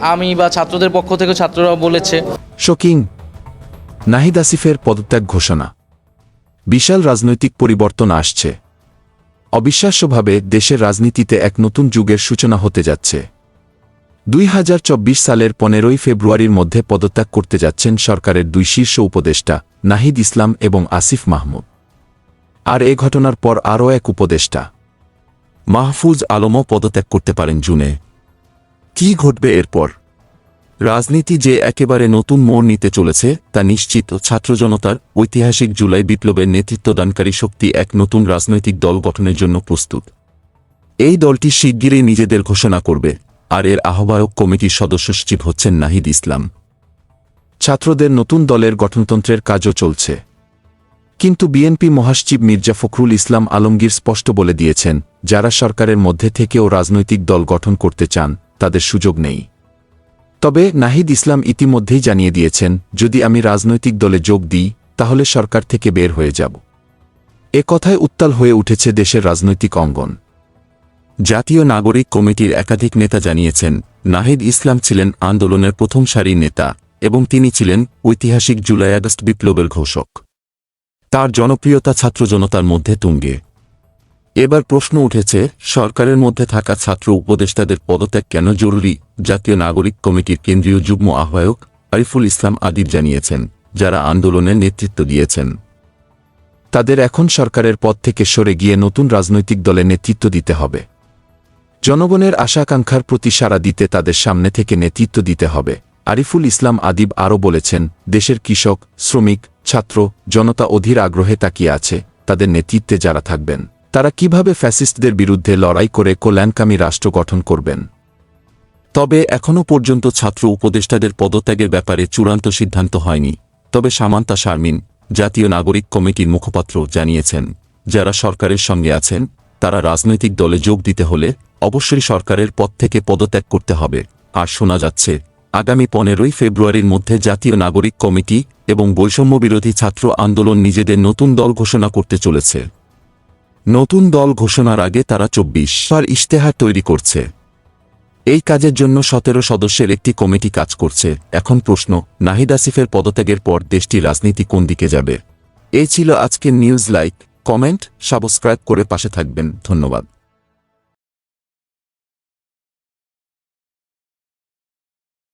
আমি বা ছাত্রদের পক্ষ থেকে ছাত্ররা বলেছে। শোকিং, নাহিদ আসিফের পদত্যাগ ঘোষণা। বিশাল রাজনৈতিক পরিবর্তন আসছে। অবিশ্বাস্যভাবে দেশের রাজনীতিতে এক নতুন যুগের সূচনা হতে যাচ্ছে। দুই হাজার চব্বিশ সালের পনেরোই ফেব্রুয়ারির মধ্যে পদত্যাগ করতে যাচ্ছেন সরকারের দুই শীর্ষ উপদেষ্টা, নাহিদ ইসলাম এবং আসিফ মাহমুদ। আর এ ঘটনার পর আরও এক উপদেষ্টা। মাহফুজ আলমও পদত্যাগ করতে পারেন জুনে। কি ঘটবে এরপর? রাজনীতি যে একেবারে নতুন মোড় নিতে চলেছে, তা নিশ্চিত ছাত্র জনতার ঐতিহাসিক জুলাই বিপ্লবের নেতৃত্বদানকারী শক্তি এক নতুন রাজনৈতিক দল গঠনের জন্য প্রস্তুত। এই দলটি শিগগিরই নিজেদের ঘোষণা করবে, আর এর আহ্বায়ক কমিটির সদস্য সচিব হচ্ছেন নাহিদ ইসলাম। ছাত্রদের নতুন দলের গঠনতন্ত্রের কাজও চলছে। কিন্তু বিএনপি মহাসচিব মির্জা ফখরুল ইসলাম আলমগীর স্পষ্ট বলে দিয়েছেন, যারা সরকারের মধ্যে থেকেও রাজনৈতিক দল গঠন করতে চান তাদের সুযোগ নেই। তবে নাহিদ ইসলাম ইতিমধ্যেই জানিয়ে দিয়েছেন, যদি আমি রাজনৈতিক দলে যোগ দিই, তাহলে সরকার থেকে বের হয়ে যাব। এ কথায় উত্তাল হয়ে উঠেছে দেশের রাজনৈতিক অঙ্গন। জাতীয় নাগরিক কমিটির একাধিক নেতা জানিয়েছেন, নাহিদ ইসলাম ছিলেন আন্দোলনের প্রথম সারির নেতা এবং তিনি ছিলেন ঐতিহাসিক জুলাই আগস্ট বিপ্লবের ঘোষক। তার জনপ্রিয়তা ছাত্র জনতার মধ্যে তুঙ্গে। এবার প্রশ্ন উঠেছে, সরকারের মধ্যে থাকা ছাত্র উপদেষ্টাদের পদত্যাগ কেন জরুরি? জাতীয় নাগরিক কমিটির কেন্দ্রীয় যুগ্ম আহ্বায়ক আরিফুল ইসলাম আদিব জানিয়েছেন, যারা আন্দোলনের নেতৃত্ব দিয়েছেন। তাদের এখন সরকারের পদ থেকে সরে গিয়ে নতুন রাজনৈতিক দলে নেতৃত্ব দিতে হবে। জনগণের আশাকাঙ্ক্ষার প্রতি সাড়া দিতে তাদের সামনে থেকে নেতৃত্ব দিতে হবে। আরিফুল ইসলাম আদিব আরও বলেছেন, দেশের কৃষক, শ্রমিক, ছাত্র, জনতা অধীর আগ্রহে তাকিয়ে আছে, তাদের নেতৃত্বে যারা থাকবেন। তারা কীভাবে ফ্যাসিস্টদের বিরুদ্ধে লড়াই করে কল্যাণকামী রাষ্ট্র গঠন করবেন? তবে এখনও পর্যন্ত ছাত্র উপদেষ্টাদের পদত্যাগের ব্যাপারে চূড়ান্ত সিদ্ধান্ত হয়নি। তবে সামান্তা শারমিন, জাতীয় নাগরিক কমিটির মুখপাত্র, জানিয়েছেন, যারা সরকারের সঙ্গে আছেন, তারা রাজনৈতিক দলে যোগ দিতে হলে অবশ্যই সরকারের পদ থেকে পদত্যাগ করতে হবে। আর শোনা যাচ্ছে, আগামী পনেরোই ফেব্রুয়ারির মধ্যে জাতীয় নাগরিক কমিটি এবং বৈষম্য বিরোধী ছাত্র আন্দোলন নিজেদের নতুন দল ঘোষণা করতে চলেছে। নতুন দল ঘোষণার আগে তারা চব্বিশ বার ইশতেহার তৈরি করছে। এই কাজের জন্য সতেরো সদস্যের একটি কমিটি কাজ করছে। এখন প্রশ্ন, নাহিদ আসিফের পদত্যাগের পর দেশটি রাজনীতি কোন দিকে যাবে? এই ছিল আজকের নিউজ লাইক, কমেন্ট, সাবস্ক্রাইব করে পাশে থাকবেন। ধন্যবাদ।